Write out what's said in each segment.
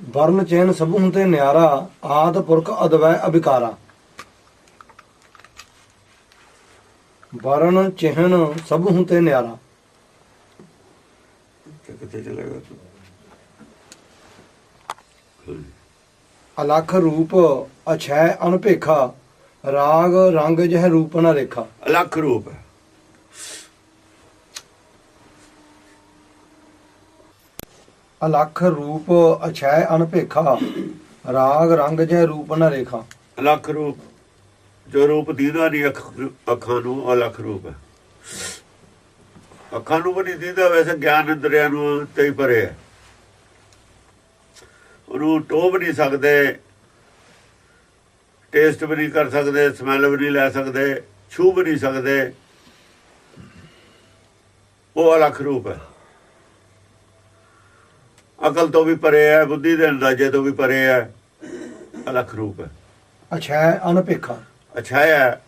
ਵਰਨ ਚੈਨ ਸਭ ਹੁੰਤੇ ਨਿਆਰਾ ਆਦ ਪੁਰਖ ਅਦਵੈ ਅਭਿਕਾਰਾ। ਵਰਨ ਚਿਹਨ ਸਭ ਹੁੰਤੇ ਨਿਆਰਾ। ਕਿੱਥੇ ਚਲੇਗਾ ਤੂੰ? ਅਲਖ ਰੂਪ ਅਛੈ ਅਨਪੇਖਾ ਰਾਗ ਰੰਗ ਜਹ ਰੂਪ ਨ ਰੇਖਾ। ਅਲੱਖ ਰੂਪ। ਹੈ ਅਲਖ ਰੂਪ ਅਛੈ ਅਨਪੇਖਾ ਰਾਗ ਰੰਗ ਜਹ ਰੂਪ ਨ ਰੇਖਾ। ਅਲੱਖ ਰੂਪ, ਜੋ ਰੂਪ ਦੀਦਾ ਨਹੀਂ ਅੱਖਾਂ ਨੂੰ, ਉਹ ਰੂਪ ਹੈ। ਅੱਖਾਂ ਨੂੰ ਵੀ ਨਹੀਂ ਦੀਦਾ, ਵੈਸੇ ਗਿਆਨ ਇੰਦਰੀਆਂ ਨੂੰ ਤੇ ਹੀ ਪਰੇ ਹੈ। ਉਹਨੂੰ ਟੋਬ ਨਹੀਂ ਸਕਦੇ ਟੇਸਟ ਵੀ ਨਹੀਂ ਕਰ ਸਕਦੇ ਸਮੈਲ ਵੀ ਨਹੀਂ ਲੈ ਸਕਦੇ ਛੂ ਵੀ ਨਹੀਂ ਸਕਦੇ। ਉਹ ਅਲੱਖ ਰੂਪ ਹੈ। ਅਕਲ ਤੋਂ ਵੀ ਪਰੇ ਹੈ ਬੁੱਧੀ ਦੇ ਅੰਦਾਜ਼ੇ ਤੋਂ ਵੀ ਪਰੇ ਹੈ। ਅਲੱਖ ਰੂਪ ਹੈ। ਅਛੈ ਅਨਪੇਖਾ ਅੱਛਾ ਹੈ।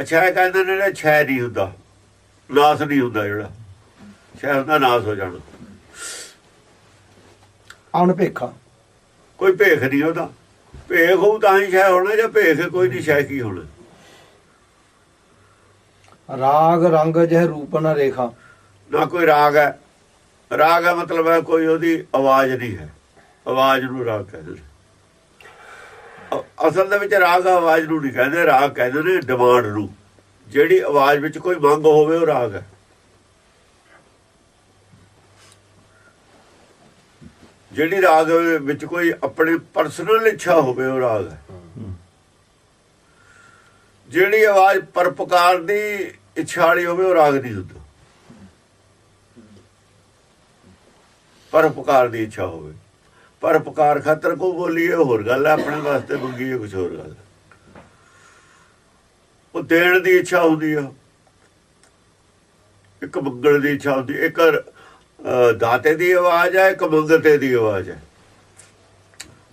ਅੱਛਾ ਹੈ ਕਹਿੰਦੇ ਨੇ ਜਿਹੜਾ ਛੈ ਨਹੀਂ ਹੁੰਦਾ। ਨਾਸ ਨਹੀਂ ਹੁੰਦਾ ਜਿਹੜਾ। ਛੈ ਹੁੰਦਾ ਨਾਸ ਹੋ ਜਾਣਾ। ਅਨਪੇਖਾ ਕੋਈ ਭੇਖ ਨਹੀਂ ਉਹਦਾ। ਭੇਖ ਹੋਊ ਤਾਂ ਹੀ ਛੈ ਹੋਣਾ ਜਾਂ ਭੇਖ ਕੋਈ ਨਹੀਂ ਛੈ ਕੀ ਹੋਣਾ? ਰਾਗ ਰੰਗ ਜਹ ਰੂਪ ਨ ਰੇਖਾ। ਨਾ ਕੋਈ ਰਾਗ ਹੈ। ਰਾਗ ਹੈ ਮਤਲਬ ਹੈ ਕੋਈ ਉਹਦੀ ਆਵਾਜ਼ ਨਹੀਂ ਹੈ। ਆਵਾਜ਼ ਨੂੰ ਰਾਗ ਕਹਿੰਦੇ ਨੇ। ਅਸਲ ਦੇ ਵਿੱਚ ਰਾਗ ਆਵਾਜ਼ ਨੂੰ ਨਹੀਂ ਕਹਿੰਦੇ, ਰਾਗ ਕਹਿੰਦੇ ਨੇ ਡਿਮਾਂਡ ਨੂੰ। ਜਿਹੜੀ ਆਵਾਜ਼ ਵਿੱਚ ਕੋਈ ਮੰਗ ਹੋਵੇ, ਉਹ ਰਾਗ ਹੈ। ਜਿਹੜੀ ਰਾਗ ਵਿੱਚ ਕੋਈ ਆਪਣੀ ਪਰਸਨਲ ਇੱਛਾ ਹੋਵੇ, ਉਹ ਰਾਗ ਹੈ। ਜਿਹੜੀ ਆਵਾਜ਼ ਪਰਪਕਾਰ ਦੀ ਇੱਛਾ ਵਾਲੀ ਹੋਵੇ, ਉਹ ਰਾਗ ਨਹੀਂ ਹੁੰਦਾ। ਪਰਪਕਾਰ ਦੀ ਇੱਛਾ ਹੋਵੇ ਪਰਪਕਾਰ ਖਾਤਰ ਕੋ ਬੋਲੀਏ ਹੋਰ ਗੱਲ ਹੈ ਆਪਣੇ ਵਾਸਤੇ ਮੰਗੀਏ ਕੁਝ ਹੋਰ ਗੱਲ। ਉਹ ਦੇਣ ਦੀ ਇੱਛਾ ਹੁੰਦੀ ਆ ਇੱਕ ਮੰਗਣ ਦੀ ਇੱਛਾ ਹੁੰਦੀ ਇੱਕ ਦਾਤੇ ਦੀ ਆਵਾਜ਼ ਹੈ ਇੱਕ ਮੰਗਤੇ ਦੀ ਆਵਾਜ਼ ਹੈ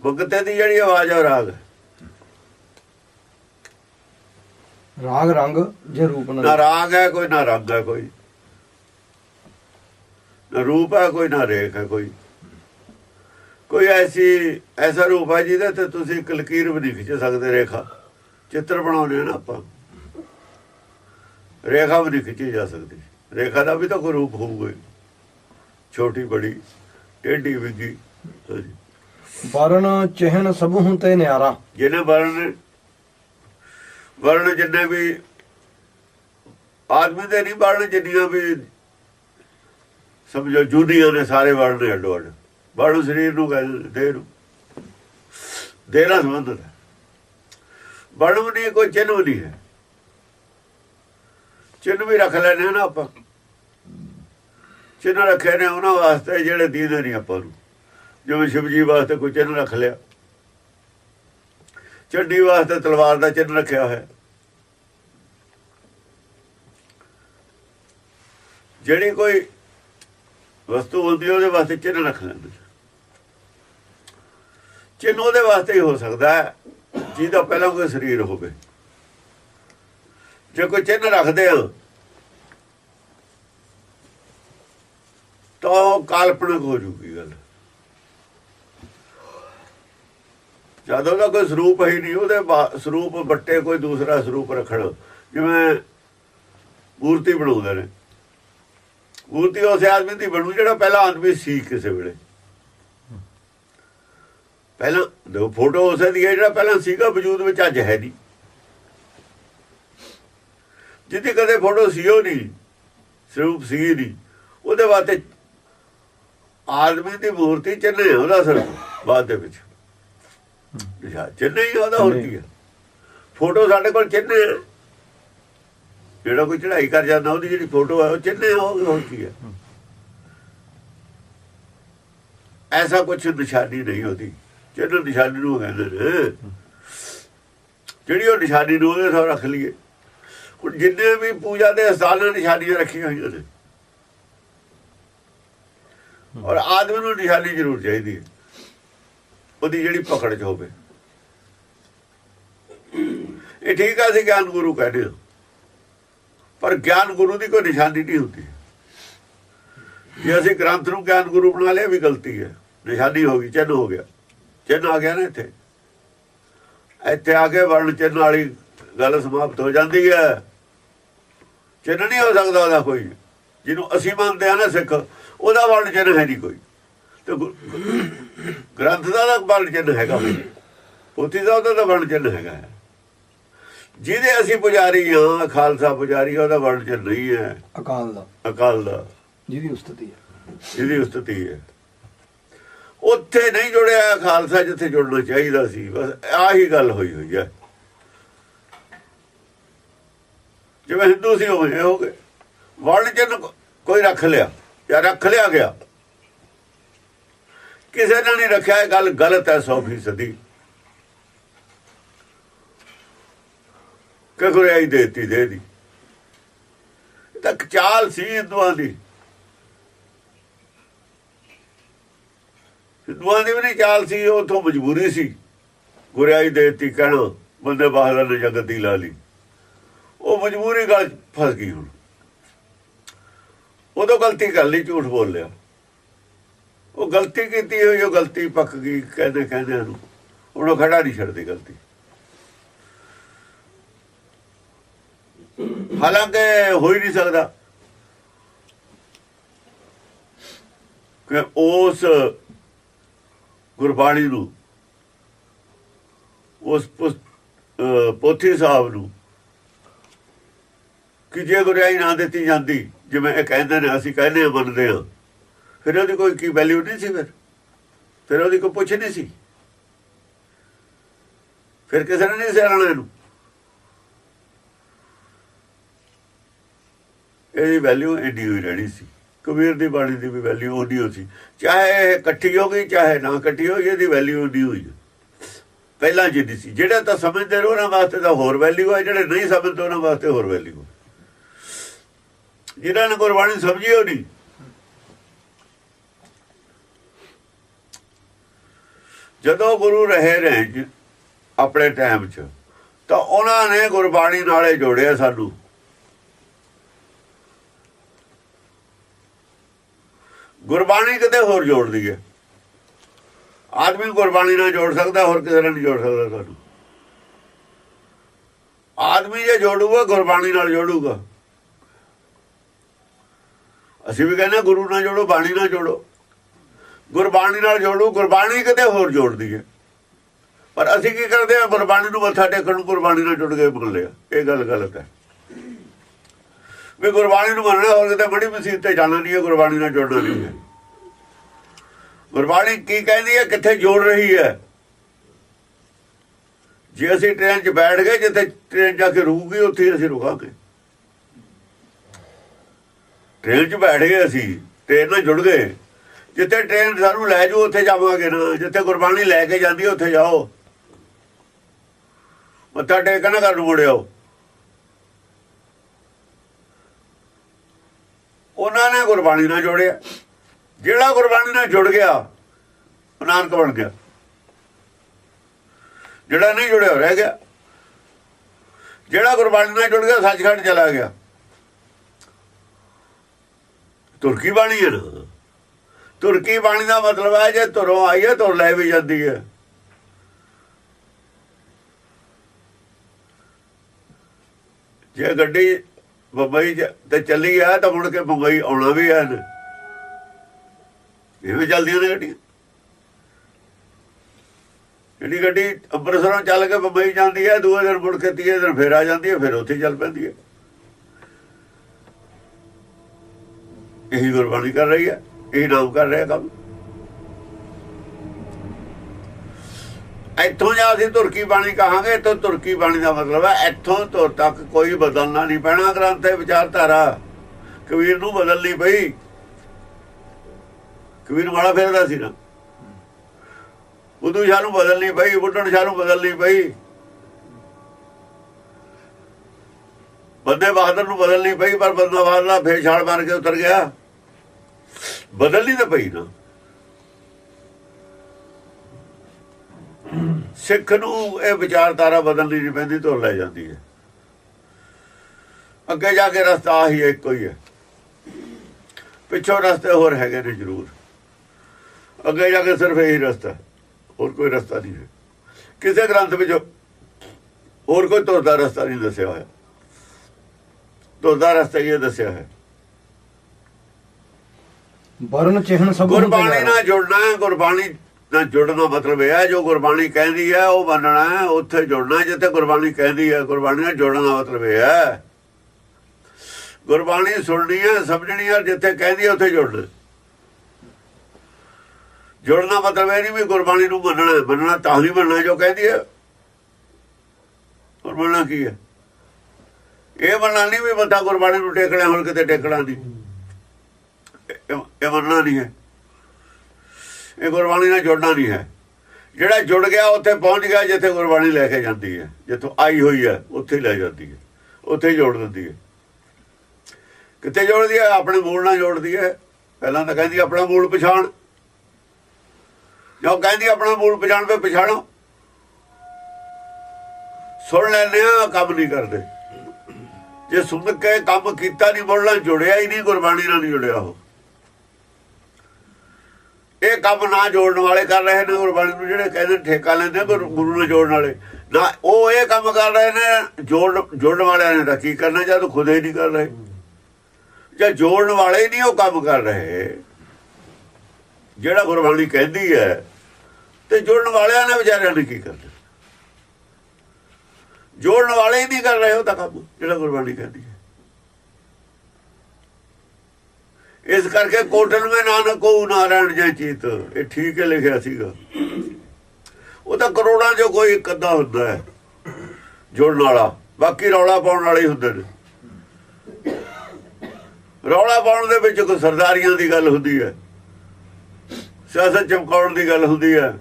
ਮੰਗਤੇ ਦੀ ਜਿਹੜੀ ਆਵਾਜ਼ ਹੈ ਰਾਗ। ਰਾਗ ਰੰਗ ਜਹ ਰੂਪ ਨ ਰਾਗ ਹੈ ਕੋਈ ਨਾ ਰੰਗ ਹੈ ਕੋਈ ਨਾ ਰੂਪ ਹੈ ਕੋਈ ਨਾ ਰੇਖ ਹੈ ਕੋਈ। ਕੋਈ ਐਸੀ ਐਸਾ ਰੂਪ ਹੈ ਜਿਹਦੇ ਤੇ ਤੁਸੀਂ ਇੱਕ ਲਕੀਰ ਵੀ ਨਹੀਂ ਖਿੱਚ ਸਕਦੇ ਰੇਖਾ। ਚਿੱਤਰ ਬਣਾਉਣੇ ਨਾ ਆਪਾਂ। ਰੇਖਾ ਵੀ ਨਹੀਂ ਖਿੱਚੀ ਜਾ ਸਕਦੀ। ਰੇਖਾ ਦਾ ਵੀ ਤਾਂ ਕੋਈ ਰੂਪ ਹੋਊਗਾ। ਛੋਟੀ ਬੜੀ ਟੇਢੀ ਵਿਗੀ ਵਰਨ ਚਿਹਨ ਸਭ ਹੁੰਤੇ ਨਿਆਰਾ। ਜਿਹਨੇ ਵਰਣ ਵਰਣ ਜਿੰਨੇ ਵੀ ਆਦਮੀ ਦੇ ਨਹੀਂ ਵਰਣ ਜਿੰਨੀਆਂ ਵੀ ਸਮਝੋ ਜੁਦੀਆਂ ਨੇ ਸਾਰੇ ਵਰਣ ਨੇ ਅੱਡੋ ਅੱਡ। ਵਰਣ ਸਰੀਰ ਨੂੰ ਕਹਿੰਦੇ ਨੇ, ਦੇਹ ਨੂੰ। ਦੇਹ ਨਾਲ ਸੰਬੰਧਿਤ ਹੈ ਵਰਣ ਵੀ ਨਹੀਂ ਕੋਈ ਚਿੰਨ੍ਹ ਨਹੀਂ ਹੈ। ਚਿੰਨ੍ਹ ਵੀ ਰੱਖ ਲੈਣੇ ਨਾ ਆਪਾਂ। ਚਿੰਨ੍ਹ ਰੱਖੇ ਨੇ ਉਹਨਾਂ ਵਾਸਤੇ ਜਿਹੜੇ ਦੀਦੇ ਨਹੀਂ ਆਪਾਂ ਨੂੰ। ਜਿਵੇਂ ਸ਼ਿਵ ਜੀ ਵਾਸਤੇ ਕੋਈ ਚਿੰਨ੍ਹ ਰੱਖ ਲਿਆ। ਚੰਡੀ ਵਾਸਤੇ ਤਲਵਾਰ ਦਾ ਚਿੰਨ੍ਹ ਰੱਖਿਆ ਹੋਇਆ। ਜਿਹੜੀ ਕੋਈ ਵਸਤੂ ਹੁੰਦੀ ਹੈ, ਉਹਦੇ ਵਾਸਤੇ ਚਿੰਨ੍ਹ ਰੱਖ ਲੈਂਦੇ ਚਿੰਨ੍ਹ ਉਹਦੇ ਵਾਸਤੇ ਹੀ ਹੋ ਸਕਦਾ ਹੈ, ਜਿਹਦਾ ਪਹਿਲਾਂ ਕੋਈ ਸਰੀਰ ਹੋਵੇ। ਜੇ ਕੋਈ ਚਿੰਨ੍ਹ ਰੱਖਦੇ ਆ, ਤਾਂ ਉਹ ਕਾਲਪਨਿਕ ਹੋ ਜੂਗੀ ਗੱਲ। ਜਦੋਂ ਦਾ ਕੋਈ ਸਰੂਪ ਹੀ ਨਹੀਂ, ਉਹਦੇ ਬਾ- ਸਰੂਪ ਬੱਟੇ ਕੋਈ ਦੂਸਰਾ ਸਰੂਪ ਰੱਖਣ, ਜਿਵੇਂ ਮੂਰਤੀ ਬਣਾਉਂਦੇ ਨੇ। ਮੂਰਤੀ ਉਸ ਆਦਮੀ ਦੀ ਬਣੂ ਜਿਹੜਾ ਪਹਿਲਾ ਆਦਮੀ ਸੀ ਕਿਸੇ ਵੇਲੇ। ਪਹਿਲਾਂ ਦੋ ਫੋਟੋ ਉਸੇ ਦੀ ਜਿਹੜਾ ਪਹਿਲਾਂ ਸੀਗਾ ਵਜੂਦ ਵਿੱਚ ਅੱਜ ਹੈ ਨਹੀਂ। ਜਿਹਦੀ ਕਦੇ ਫੋਟੋ ਸੀ ਉਹ ਨਹੀਂ ਸਰੂਪ ਸੀ ਨਹੀਂ। ਉਹਦੇ ਵਾਸਤੇ ਆਦਮੀ ਦੀ ਮੂਰਤੀ ਚੱਲੇ ਉਹਦਾ ਸਰੂਪ ਬਾਅਦ ਦੇ ਵਿੱਚ। ਯਾ ਚਿੰਨ੍ਹ ਹੀ ਉਹਦਾ ਹੋਰ ਕੀ ਹੈ ਫੋਟੋ ਸਾਡੇ ਕੋਲ ਚਿੰਨ੍ਹ ਹੈ ਜਿਹੜਾ ਕੋਈ ਚੜਾਈ ਕਰ ਜਾਂਦਾ, ਉਹਦੀ ਜਿਹੜੀ ਫੋਟੋ ਹੈ ਉਹ ਚਿੰਨੇ ਹੋ ਉਹ ਹੋਰ ਕੀ ਹੈ ਐਸਾ ਕੁਝ ਨਿਸ਼ਾਨੀ ਨਹੀਂ ਹੁੰਦੀ ਚਿੰਨ੍ਹ ਨਿਸ਼ਾਨੀ ਨੂੰ ਕਹਿੰਦੇ ਨੇ, ਜਿਹੜੀ ਉਹ ਨਿਸ਼ਾਨੀ ਨੂੰ ਉਹਦੇ ਸਾਹ ਰੱਖ ਲਈਏ। ਹੁਣ ਜਿੰਨੇ ਵੀ ਪੂਜਾ ਦੇ ਸਥਾਨਾਂ ਨਿਸ਼ਾਨੀਆਂ ਰੱਖੀਆਂ ਹੋਈਆਂ ਨੇ। ਔਰ ਆਦਮੀ ਨੂੰ ਨਿਸ਼ਾਨੀ ਜ਼ਰੂਰ ਚਾਹੀਦੀ ਹੈ। ਉਹਦੀ ਜਿਹੜੀ ਪਕੜ 'ਚ ਹੋਵੇ। ਇਹ ਠੀਕ ਆ, ਅਸੀਂ ਗਿਆਨ ਗੁਰੂ ਕਹਿੰਦੇ ਹਾਂ। ਪਰ ਗਿਆਨ ਗੁਰੂ ਦੀ ਕੋਈ ਨਿਸ਼ਾਨੀ ਨਹੀਂ ਹੁੰਦੀ। ਜੇ ਅਸੀਂ ਗ੍ਰੰਥ ਨੂੰ ਗਿਆਨ ਗੁਰੂ ਬਣਾ ਲਿਆ ਵੀ ਗਲਤੀ ਹੈ। ਨਿਸ਼ਾਨੀ ਹੋ ਗਈ ਚਿੰਨ ਹੋ ਗਿਆ। ਚਿੰਨ ਆ ਗਿਆ ਨਾ ਇੱਥੇ। ਇੱਥੇ ਆ ਕੇ ਵਰਣ ਚਿੰਨ ਵਾਲੀ ਗੱਲ ਸਮਾਪਤ ਹੋ ਜਾਂਦੀ ਹੈ। ਚਿੰਨ ਨਹੀਂ ਹੋ ਸਕਦਾ ਉਹਦਾ ਕੋਈ। ਜਿਹਨੂੰ ਅਸੀਂ ਮੰਨਦੇ ਆ ਨਾ ਸਿੱਖ, ਉਹਦਾ ਵਰਣ ਚਿੰਨ ਹੈ ਨਹੀਂ ਕੋਈ। ਤੇ ਗ੍ਰੰਥ ਦਾ ਵਰਣ ਚਿੰਨ ਹੈਗਾ। ਪੋਥੀ ਦਾ ਉਹਦਾ ਤਾਂ ਵਰਣ ਚਿੰਨ ਹੈਗਾ। ਜਿਹਦੇ ਅਸੀਂ ਪੁਜਾਰੀ ਹਾਂ ਖਾਲਸਾ ਪੁਜਾਰੀ ਉਹਦਾ ਵਰਣ ਚਿੰਨ ਨਹੀਂ ਹੈ। ਅਕਾਲ ਦਾ। ਅਕਾਲ ਦਾ। ਜਿਹਦੀ ਉਸਤਤੀ ਹੈ। ਜਿਹਦੀ ਉਸਤਤੀ ਹੈ। ਉੱਥੇ ਨਹੀਂ ਜੁੜਿਆ ਖਾਲਸਾ ਜਿੱਥੇ ਜੁੜਨਾ ਚਾਹੀਦਾ ਸੀ। ਬਸ ਆਹੀ ਗੱਲ ਹੋਈ ਹੋਈ ਹੈ। ਜਿਵੇਂ ਹਿੰਦੂ ਸੀ ਉਵੇਂ ਇਹ ਹੋ ਗਏ ਵਰਣ ਚਿੰਨ ਕੋ- ਕੋਈ ਰੱਖ ਲਿਆ ਜਾਂ ਰੱਖ ਲਿਆ ਗਿਆ। ਕਿਸੇ ਨੇ ਨਹੀਂ ਰੱਖਿਆ ਇਹ ਗੱਲ ਗਲਤ ਹੈ 100% ਕਿ ਗੁਰਿਆਈ ਦੇਤੀ ਦੇ ਦੀ। ਤਾਂ ਚਾਲ ਸੀ ਹਿੰਦੂਆਂ ਦੀ। ਹਿੰਦੂਆਂ ਦੀ ਵੀ ਨਹੀਂ ਚਾਲ ਸੀ, ਉਹ ਮਜਬੂਰੀ ਸੀ। ਗੁਰਿਆਈ ਦੇਤੀ, ਕਹਿਣਾ ਬੰਦੇ ਬਹਾਦਰ ਨੇ ਜਗਤ ਦੀ ਲਾ ਲਈ। ਉਹ ਮਜਬੂਰੀ ਗੱਲ ਫਸ ਗਈ ਹੁਣ। ਉਦੋਂ ਗਲਤੀ ਕਰ ਲਈ, ਝੂਠ ਬੋਲ ਲਿਆ ਉਹ ਗਲਤੀ ਕੀਤੀ ਹੋਈ, ਉਹ ਗਲਤੀ ਪੱਕ ਗਈ ਕਹਿੰਦੇ ਕਹਿੰਦੇ ਨੂੰ ਹੁਣ ਉਹ ਖੜਾ ਨਹੀਂ ਛੱਡਦੀ ਗਲਤੀ। ਹਾਲਾਂਕਿ ਹੋ ਹੀ ਨਹੀਂ ਸਕਦਾ ਕਿ ਉਸ ਗੁਰਬਾਣੀ ਨੂੰ, ਉਸ ਪੋਥੀ ਸਾਹਿਬ ਨੂੰ ਕਿ ਜੇ ਗੁਰਿਆਈ ਨਾ ਦਿੱਤੀ ਜਾਂਦੀ, ਜਿਵੇਂ ਇਹ ਕਹਿੰਦੇ ਨੇ, ਅਸੀਂ ਕਹਿੰਦੇ ਹਾਂ, ਮੰਨਦੇ ਹਾਂ। ਫਿਰ ਉਹਦੀ ਕੋਈ ਕੀ ਵੈਲਿਊ ਨਹੀਂ ਸੀ ਫਿਰ? ਫਿਰ ਉਹਦੀ ਕੋਈ ਪੁੱਛ ਨਹੀਂ ਸੀ? ਫਿਰ ਕਿਸੇ ਨੇ ਨਹੀਂ ਸਿਆਣਾ ਇਹਨੂੰ। ਇਹਦੀ ਵੈਲਿਊ ਇੰਨੀ ਹੋਈ ਰਹਿਣੀ ਸੀ। ਕਬੀਰ ਦੀ ਬਾਣੀ ਦੀ ਵੀ ਵੈਲਿਊ ਉਹਦੀ ਹੋ ਸੀ। ਚਾਹੇ ਇਹ ਇਕੱਠੀ ਹੋ ਗਈ, ਚਾਹੇ ਨਾ ਇਕੱਠੀ ਹੋਈ, ਇਹਦੀ ਵੈਲਿਊ ਉਹਦੀ ਹੋਈ ਪਹਿਲਾਂ ਜਿੱਦੀ ਸੀ। ਜਿਹੜੇ ਤਾਂ ਸਮਝਦੇ ਨੇ ਉਹਨਾਂ ਵਾਸਤੇ ਤਾਂ ਹੋਰ ਵੈਲਿਊ ਹੈ ਜਿਹੜੇ ਨਹੀਂ ਸਮਝਦੇ ਉਹਨਾਂ ਵਾਸਤੇ ਹੋਰ ਵੈਲਿਊ ਹੈ ਜਿਹਨਾਂ ਨੇ ਗੁਰਬਾਣੀ ਸਮਝੀ ਉਹ ਨਹੀਂ। ਜਦੋਂ ਗੁਰੂ ਰਹੇ ਰਹੇ ਆਪਣੇ ਟਾਈਮ 'ਚ, ਤਾਂ ਉਹਨਾਂ ਨੇ ਗੁਰਬਾਣੀ ਨਾਲੇ ਜੋੜਿਆ ਸਾਨੂੰ। ਗੁਰਬਾਣੀ ਕਿਤੇ ਹੋਰ ਜੋੜਦੀ ਹੈ। ਆਦਮੀ ਗੁਰਬਾਣੀ ਨਾਲ ਜੋੜ ਸਕਦਾ, ਹੋਰ ਕਿਸੇ ਨਾਲ ਨਹੀਂ ਜੋੜ ਸਕਦਾ ਸਾਨੂੰ। ਆਦਮੀ ਜੇ ਜੋੜੂਗਾ, ਗੁਰਬਾਣੀ ਨਾਲ ਜੋੜੂਗਾ। ਅਸੀਂ ਵੀ ਕਹਿੰਦੇ ਗੁਰੂ ਨਾਲ ਜੋੜੋ, ਬਾਣੀ ਨਾਲ ਜੋੜੋ। ਗੁਰਬਾਣੀ ਨਾਲ ਜੋੜੋ, ਗੁਰਬਾਣੀ ਕਿਤੇ ਹੋਰ ਜੋੜਦੀ ਹੈ। ਪਰ ਅਸੀਂ ਕੀ ਕਰਦੇ ਹਾਂ, ਗੁਰਬਾਣੀ ਨੂੰ ਮੱਥਾ ਟੇਕਣ ਨੂੰ ਗੁਰਬਾਣੀ ਨਾਲ ਜੁੜ ਗਏ ਬੋਲੇ ਇਹ ਗੱਲ ਗਲਤ ਹੈ। ਵੀ ਗੁਰਬਾਣੀ ਨੂੰ ਮੰਨਣਾ ਹੋਰ ਕਿਤੇ ਬੜੀ ਮਸੀਤ ਤੇ ਜਾਣਾ ਨਹੀਂ ਹੈ, ਗੁਰਬਾਣੀ ਨਾਲ ਜੁੜਨਾ ਨਹੀਂ ਹੈ। ਗੁਰਬਾਣੀ ਕੀ ਕਹਿੰਦੀ ਹੈ? ਕਿੱਥੇ ਜੋੜ ਰਹੀ ਹੈ? ਜੇ ਅਸੀਂ ਟ੍ਰੇਨ 'ਚ ਬੈਠ ਗਏ, ਜਿੱਥੇ ਟ੍ਰੇਨ ਜਾ ਕੇ ਰੁਕੂਗੀ, ਉੱਥੇ ਅਸੀਂ ਰੁਕਾਂਗੇ। ਟ੍ਰੇਨ 'ਚ ਬੈਠ ਗਏ ਅਸੀਂ, ਟ੍ਰੇਨ ਨਾਲ ਜੁੜ ਗਏ। ਜਿੱਥੇ ਟ੍ਰੇਨ ਸਾਨੂੰ ਲੈ ਜਾਊ ਉੱਥੇ ਜਾਵਾਂਗੇ ਨਾ। ਜਿੱਥੇ ਗੁਰਬਾਣੀ ਲੈ ਕੇ ਜਾਂਦੀ ਉੱਥੇ ਜਾਓ। ਮੱਥਾ ਟੇਕਣਾ ਕਰ ਨੂੰ ਮੁੜਿਓ। ਉਹਨਾਂ ਨੇ ਗੁਰਬਾਣੀ ਨਾਲ ਜੋੜਿਆ। ਜਿਹੜਾ ਗੁਰਬਾਣੀ ਨਾਲ ਜੁੜ ਗਿਆ ਨਾਨਕ ਬਣ ਗਿਆ। ਜਿਹੜਾ ਨਹੀਂ ਜੁੜਿਆ, ਉਹ ਰਹਿ ਗਿਆ। ਜਿਹੜਾ ਗੁਰਬਾਣੀ ਨਾਲ ਜੁੜ ਗਿਆ ਸੱਚਖੰਡ ਚਲਾ ਗਿਆ। ਤੁਰਕੀ ਬਾਣੀ ਹੈ? ਨਾ ਤੁਰਕੀ ਬਾਣੀ ਦਾ ਮਤਲਬ ਹੈ, ਜੇ ਤੁਰੋਂ ਆਈ ਹੈ, ਤੁਰ ਲੈ ਵੀ ਜਾਂਦੀ ਹੈ। ਜੇ ਗੱਡੀ ਬੰਬਈ ਤੇ ਚੱਲੀ ਆ, ਤਾਂ ਮੁੜ ਕੇ ਬੰਬਈ ਆਉਣਾ ਵੀ ਹੈ। ਨਾ ਇਹ ਵੀ ਚੱਲਦੀਆਂ ਨੇ ਗੱਡੀਆਂ। ਜਿਹੜੀ ਗੱਡੀ ਅੰਮ੍ਰਿਤਸਰੋਂ ਚੱਲ ਕੇ ਬੰਬਈ ਜਾਂਦੀ ਹੈ, ਦੂਏ ਦਿਨ ਮੁੜ ਕੇ ਤੀਏ ਦਿਨ ਫੇਰ ਆ ਜਾਂਦੀ ਹੈ, ਫਿਰ ਉੱਥੇ ਚੱਲ ਪੈਂਦੀ ਹੈ। ਇਹੀ ਗੁਰਬਾਣੀ ਕਰ ਰਹੀ ਹੈ, ਇਹੀ ਨਾਮ ਕਰ ਰਿਹਾ ਕੰਮ। ਇੱਥੋਂ ਜਾ ਅਸੀਂ ਤੁਰਕੀ ਬਾਣੀ ਕਹਾਂਗੇ ਤਾਂ ਤੁਰਕੀ ਬਾਣੀ ਦਾ ਮਤਲਬ ਹੈ, ਇੱਥੋਂ ਤੁਰ ਤੱਕ ਕੋਈ ਬਦਲਣਾ ਨਹੀਂ ਪੈਣਾ, ਗ੍ਰੰਥ ਤੇ ਵਿਚਾਰਧਾਰਾ ਕਬੀਰ ਨੂੰ ਬਦਲਣੀ ਪਈ। ਕਬੀਰ ਵਾਲਾ ਫੇਰਦਾ ਸੀ ਨਾ। ਉਦੋਂ ਸ਼ਾਹ ਨੂੰ ਬਦਲਣੀ ਪਈ, ਬੁੱਢਣ ਸ਼ਾਹ ਨੂੰ ਬਦਲਣੀ ਪਈ। ਬੰਦੇ ਬਹਾਦਰ ਨੂੰ ਬਦਲਣੀ ਪਈ, ਪਰ ਬੰਦਾ ਬਹਾਦਰ ਫੇਰ ਛਾਲ ਮਾਰ ਕੇ ਉਤਰ ਗਿਆ। ਬਦਲਣੀ ਤਾਂ ਪਈ ਨਾ। ਸਿੱਖ ਨੂੰ ਇਹ ਵਿਚਾਰਧਾਰਾ ਬਦਲਣੀ ਨਹੀਂ ਪੈਂਦੀ ਤੋਂ ਲੈ ਜਾਂਦੀ ਹੈ। ਅੱਗੇ ਜਾ ਕੇ ਰਸਤਾ ਆਹੀ ਇੱਕੋ ਹੀ ਹੈ। ਪਿੱਛੋਂ ਰਸਤੇ ਹੋਰ ਹੈਗੇ ਨੇ ਜ਼ਰੂਰ। ਅੱਗੇ ਜਾ ਕੇ ਸਿਰਫ ਇਹੀ ਰਸਤਾ। ਹੋਰ ਕੋਈ ਰਸਤਾ ਨਹੀਂ ਹੈ। ਕਿਸੇ ਗ੍ਰੰਥ ਵਿੱਚ ਹੋਰ ਕੋਈ ਤੁਰਦਾ ਰਸਤਾ ਨਹੀਂ ਦੱਸਿਆ ਹੋਇਆ। ਤੁਰਦਾ ਰਸਤਾ ਇਹ ਦੱਸਿਆ ਹੈ। ਵਰਨ ਚਿਹਨ ਸਭ ਗੁਰਬਾਣੀ ਨਾਲ ਜੁੜਨਾ ਹੈ ਗੁਰਬਾਣੀ ਨਾਲ ਜੁੜਨ ਦਾ ਮਤਲਬ ਇਹ ਹੈ ਜੋ ਗੁਰਬਾਣੀ ਕਹਿੰਦੀ ਹੈ ਉਹ ਮੰਨਣਾ ਹੈ ਉੱਥੇ ਜੁੜਨਾ ਜਿੱਥੇ ਗੁਰਬਾਣੀ ਕਹਿੰਦੀ ਹੈ ਗੁਰਬਾਣੀ ਨਾਲ ਜੁੜਨ ਦਾ ਮਤਲਬ ਇਹ ਹੈ। ਗੁਰਬਾਣੀ ਸੁਣਨੀ ਹੈ ਸਮਝਣੀ ਹੈ ਜਿੱਥੇ ਕਹਿੰਦੀ ਹੈ ਉੱਥੇ ਜੁੜਨਾ ਜੁੜਨਾ ਮਤਲਬ ਇਹ ਨਹੀਂ ਵੀ ਗੁਰਬਾਣੀ ਨੂੰ ਮੰਨਣਾ ਮੰਨਣਾ ਤਾਂ ਹੀ ਮੰਨਣਾ ਜੋ ਕਹਿੰਦੀ ਹੈ। ਹੋਰ ਮੰਨਣਾ ਕੀ ਹੈ? ਇਹ ਮੰਨਣਾ ਨਹੀਂ ਵੀ ਬੰਦਾ ਗੁਰਬਾਣੀ ਨੂੰ ਟੇਕਣਾ ਹੁਣ ਕਿਤੇ ਟੇਕਣਾ ਨਹੀਂ। ਇਹ ਇਹ ਮੰਨਣਾ ਨਹੀਂ ਹੈ। ਇਹ ਗੁਰਬਾਣੀ ਨਾਲ ਜੁੜਨਾ ਨਹੀਂ ਹੈ। ਜਿਹੜਾ ਜੁੜ ਗਿਆ, ਉੱਥੇ ਪਹੁੰਚ ਗਿਆ, ਜਿੱਥੇ ਗੁਰਬਾਣੀ ਲੈ ਕੇ ਜਾਂਦੀ ਹੈ। ਜਿੱਥੋਂ ਆਈ ਹੋਈ ਹੈ, ਉੱਥੇ ਹੀ ਲੈ ਜਾਂਦੀ ਹੈ। ਉੱਥੇ ਹੀ ਜੋੜ ਦਿੰਦੀ ਹੈ। ਕਿੱਥੇ ਜੋੜਦੀ ਹੈ? ਆਪਣੇ ਮੂਲ ਨਾਲ ਜੋੜਦੀ ਹੈ। ਪਹਿਲਾਂ ਤਾਂ ਕਹਿੰਦੀ ਆਪਣਾ ਮੂਲ ਪਛਾਣ। ਜੋ ਕਹਿੰਦੀ ਆਪਣਾ ਮੂਲ ਪਛਾਣ ਤੇ ਪਛਾਣੋ? ਸੁਣ ਲੈਂਦੇ ਆ ਕੰਮ ਨਹੀਂ ਕਰਦੇ। ਜੇ ਸੁਣ ਕੇ ਕੰਮ ਕੀਤਾ ਨਹੀਂ ਮੁੜਨਾ ਜੁੜਿਆ ਹੀ ਨਹੀਂ, ਗੁਰਬਾਣੀ ਨਾਲ ਨਹੀਂ ਜੁੜਿਆ ਉਹ। ਇਹ ਕੰਮ ਨਾ ਜੋੜਨ ਵਾਲੇ ਕਰ ਰਹੇ ਨੇ, ਗੁਰਬਾਣੀ ਨੂੰ ਜਿਹੜੇ ਕਹਿੰਦੇ ਠੇਕਾ ਲੈਂਦੇ ਗੁਰੂ ਗੁਰੂ ਨਾਲ ਜੋੜਨ ਵਾਲੇ। ਨਾ, ਉਹ ਇਹ ਕੰਮ ਕਰ ਰਹੇ ਨੇ ਜੋੜ ਜੋੜਨ ਵਾਲਿਆਂ ਨੇ ਤਾਂ ਕੀ ਕਰਨਾ ਜਦ ਖੁਦ ਹੀ ਨਹੀਂ ਕਰ ਰਹੇ। ਜੇ ਜੋੜਨ ਵਾਲੇ ਨਹੀਂ ਉਹ ਕੰਮ ਕਰ ਰਹੇ। ਜਿਹੜਾ ਗੁਰਬਾਣੀ ਕਹਿੰਦੀ ਹੈ ਤੇ ਜੋੜਨ ਵਾਲਿਆਂ ਨੇ ਵਿਚਾਰਿਆਂ ਨੇ ਕੀ ਕਰਨਾ? ਜੋੜਨ ਵਾਲੇ ਹੀ ਨਹੀਂ ਕਰ ਰਹੇ, ਉਹ ਤਾਂ ਕੰਮ ਜਿਹੜਾ ਗੁਰਬਾਣੀ ਕਹਿੰਦੀ ਹੈ। ਇਸ ਕਰਕੇ ਕੋਟਲ ਮੈਂ ਨਾਨਕ ਕੋ ਨਾਰਾਇਣ ਜੈ ਚੀਤ, ਇਹ ਠੀਕ ਹੈ ਲਿਖਿਆ ਸੀਗਾ। ਉਹ ਤਾਂ ਕਰੋੜਾਂ ਚੋਂ ਕੋਈ ਇੱਕ ਅੱਧਾ ਹੁੰਦਾ ਹੈ, ਜੋੜਨ ਵਾਲਾ। ਬਾਕੀ ਰੌਲਾ ਪਾਉਣ ਵਾਲੇ ਹੀ ਹੁੰਦੇ ਨੇ। ਰੌਲਾ ਪਾਉਣ ਦੇ ਵਿੱਚ ਕੋਈ ਸਰਦਾਰੀਆਂ ਦੀ ਗੱਲ ਹੁੰਦੀ ਹੈ, ਸਿਆਸਤ ਚਮਕਾਉਣ ਦੀ ਗੱਲ ਹੁੰਦੀ ਹੈ।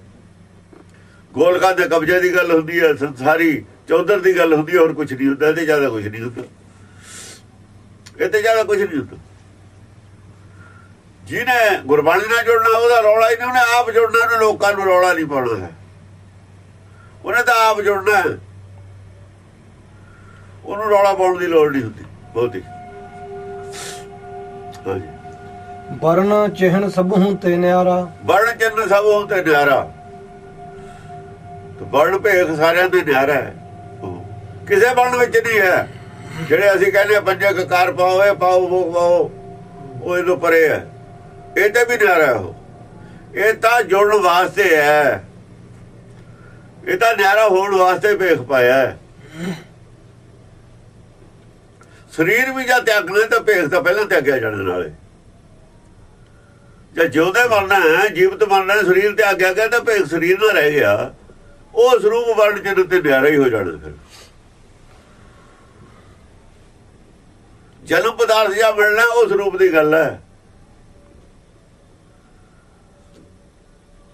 ਗੋਲਕਾਂ ਦੇ ਕਬਜ਼ੇ ਦੀ ਗੱਲ ਹੁੰਦੀ ਹੈ ਸੰਸਾਰੀ ਚੌਧਰ ਦੀ ਗੱਲ ਹੁੰਦੀ ਹੈ ਹੋਰ ਕੁਝ ਨਹੀਂ ਹੁੰਦਾ ਇਹਦੇ ਜ਼ਿਆਦਾ ਕੁਝ ਨਹੀਂ ਹੁੰਦਾ। ਇਹ ਤੇ ਜ਼ਿਆਦਾ ਕੁਝ ਨਹੀਂ ਹੁੰਦਾ। ਜਿਹਨੇ ਗੁਰਬਾਣੀ ਨਾਲ ਜੁੜਨਾ ਉਹਦਾ ਰੌਲਾ ਹੀ ਨਹੀਂ ਉਹਨੇ ਆਪ ਜੁੜਨਾ ਉਹਨੇ ਲੋਕਾਂ ਨੂੰ ਰੌਲਾ ਨਹੀਂ ਪਾਉਣਾ। ਹੈ ਉਹਨੇ ਤਾਂ ਆਪ ਜੁੜਨਾ ਹੈ। ਉਹਨੂੰ ਰੌਲਾ ਪਾਉਣ ਦੀ ਲੋੜ ਨਹੀਂ ਹੁੰਦੀ ਬਹੁਤੀ। ਵਰਨ ਚਿਹਨ ਸਭ ਹੂੰ ਤੇ ਨਿਆਰਾ। ਵਰਣ ਚੰਨ ਸਭ ਉਹ ਤੇ ਨਿਆਰਾ। ਵਰਣ ਭੇਖ ਸਾਰਿਆਂ ਦੇ ਨਿਆਰਾ ਹੈ। ਕਿਸੇ ਵਰਣ ਵਿੱਚ ਨਹੀਂ ਹੈ। ਜਿਹੜੇ ਅਸੀਂ ਕਹਿੰਦੇ ਆ ਪੰਜੇ ਕਕਾਰ ਪਾਓ, ਇਹ ਪਾਓ, ਉਹ ਪਾਓ, ਉਹ ਇਹਨੂੰ ਪਰੇ ਹੈ। ਇਹ ਤੇ ਵੀ ਨਿਆਰਾ ਹੈ ਉਹ। ਇਹ ਤਾਂ ਜੁੜਨ ਵਾਸਤੇ ਹੈ। ਇਹ ਤਾਂ ਨਿਆਰਾ ਹੋਣ ਵਾਸਤੇ ਭੇਖ ਪਾਇਆ ਹੈ। ਸਰੀਰ ਵੀ ਜਾਂ ਤਿਆਗਣਾ ਤਾਂ ਭੇਖ ਤਾਂ ਪਹਿਲਾਂ ਤਿਆਗਿਆ ਜਾਣ ਨਾਲੇ। ਜੇ ਜਿਉਂਦੇ ਮਰਨਾ ਹੈ, ਜੀਵਤ ਮਰਨਾ ਸਰੀਰ ਤੇ ਆਗਿਆ ਗਿਆ ਤਾਂ ਭੇਖ ਸਰੀਰ ਨਾਲ ਰਹਿ ਗਿਆ। ਉਹ ਸਰੂਪ ਵਰਣ ਚਿੰਨ ਤੇ ਨਿਆਰਾ ਹੀ ਹੋ ਜਾਣਾ ਫਿਰ। ਜਨਮ ਪਦਾਰਥ ਜਾਂ ਮਿਲਣਾ ਉਹ ਸਰੂਪ ਦੀ ਗੱਲ ਹੈ।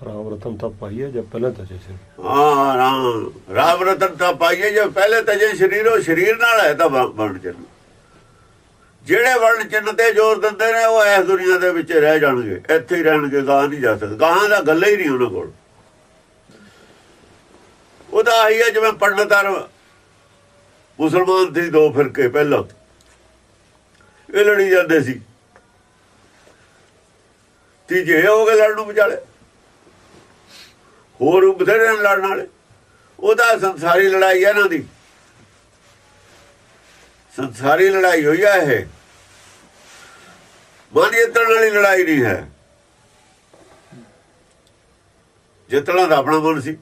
ਰਾਮ ਰਤਨ ਤਾਂ ਪਾਈ ਹੈ ਜਾਂ ਪਹਿਲਾਂ ਤਾਂ ਜੈਸੇ ਹਾਂ ਰਾਮ ਰਾਮ ਰਤਨ ਤਾਂ ਪਾਈਏ ਜੇ ਪਹਿਲੇ ਤਾਂ ਜੇ ਸਰੀਰ ਉਹ ਸਰੀਰ ਨਾਲ ਹੈ ਤਾਂ ਵਰਣ ਚਿੰਨ ਜਿਹੜੇ ਵਰਣ ਚਿੰਨ ਤੇ ਜ਼ੋਰ ਦਿੰਦੇ ਨੇ ਉਹ ਇਸ ਦੁਨੀਆ ਦੇ ਵਿੱਚ ਰਹਿ ਜਾਣਗੇ। ਇੱਥੇ ਹੀ ਰਹਿਣਗੇ ਗਾਂ ਨਹੀਂ ਜਾ ਸਕਦੇ। ਗਾਂ ਦਾ ਗੱਲ ਹੀ ਨਹੀਂ ਉਹਨਾਂ ਕੋਲ। ਉਹਦਾ ਆਹੀ ਹੈ ਜਿਵੇਂ ਪੰਡਤਾਰ ਮੁਸਲਮਾਨ ਸੀ ਦੋ ਫਿਰਕੇ ਪਹਿਲਾਂ। ਇਹ ਲੜੀ ਜਾਂਦੇ ਸੀ। ਤੀਜੇ ਹੋ ਗਏ ਲੜਨ ਨੂੰ ਵਿਚਾਲੇ। ਹੋਰ ਬਥੇਰੇ ਲੜਨ ਵਾਲੇ। ਉਹਦਾ ਸੰਸਾਰੀ ਲੜਾਈ ਹੈ ਇਹਨਾਂ ਦੀ। ਸੰਸਾਰੀ ਲੜਾਈ ਹੋਈ ਆ ਇਹ। ਮਨ ਜਿੱਤਣ ਵਾਲੀ ਲੜਾਈ ਨਹੀਂ ਹੈ। ਜਿੱਤਣਾ ਤਾਂ ਆਪਣਾ ਮਨ ਸੀ।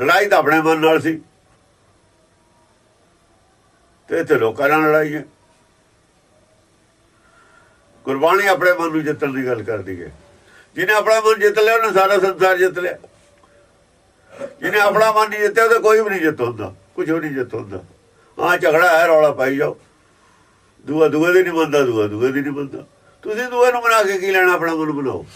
ਲੜਾਈ ਤਾਂ ਆਪਣੇ ਮਨ ਨਾਲ ਸੀ। ਤੇ ਇੱਥੇ ਲੋਕਾਂ ਨਾਲ ਲੜਾਈ ਹੈ। ਗੁਰਬਾਣੀ ਆਪਣੇ ਮਨ ਨੂੰ ਜਿੱਤਣ ਦੀ ਗੱਲ ਕਰਦੀ ਹੈ। ਜਿਹਨੇ ਆਪਣਾ ਮਨ ਜਿੱਤ ਲਿਆ, ਉਹਨੇ ਸਾਰਾ ਸੰਸਾਰ ਜਿੱਤ ਲਿਆ। ਜਿਹਨੇ ਆਪਣਾ ਮਨ ਨਹੀਂ ਜਿੱਤਿਆ, ਉਹਦੇ ਕੋਈ ਵੀ ਨਹੀਂ ਜਿੱਤ ਹੁੰਦਾ। ਕੁਝ ਵੀ ਨਹੀਂ ਜਿੱਤ ਹੁੰਦਾ। ਹਾਂ ਝਗੜਾ ਹੈ, ਰੌਲਾ ਪਾਈ ਜਾਓ। ਦੂਆ ਦੂਏ ਦੀ ਨਹੀਂ ਮੰਨਦਾ, ਦੂਆ ਦੂਏ ਦੀ ਨਹੀਂ ਮੰਨਦਾ। ਤੁਸੀਂ ਦੂਏ ਨੂੰ ਬਣਾ ਕੇ ਕੀ ਲੈਣਾ, ਆਪਣਾ ਮਨ ਬਣਾਓ।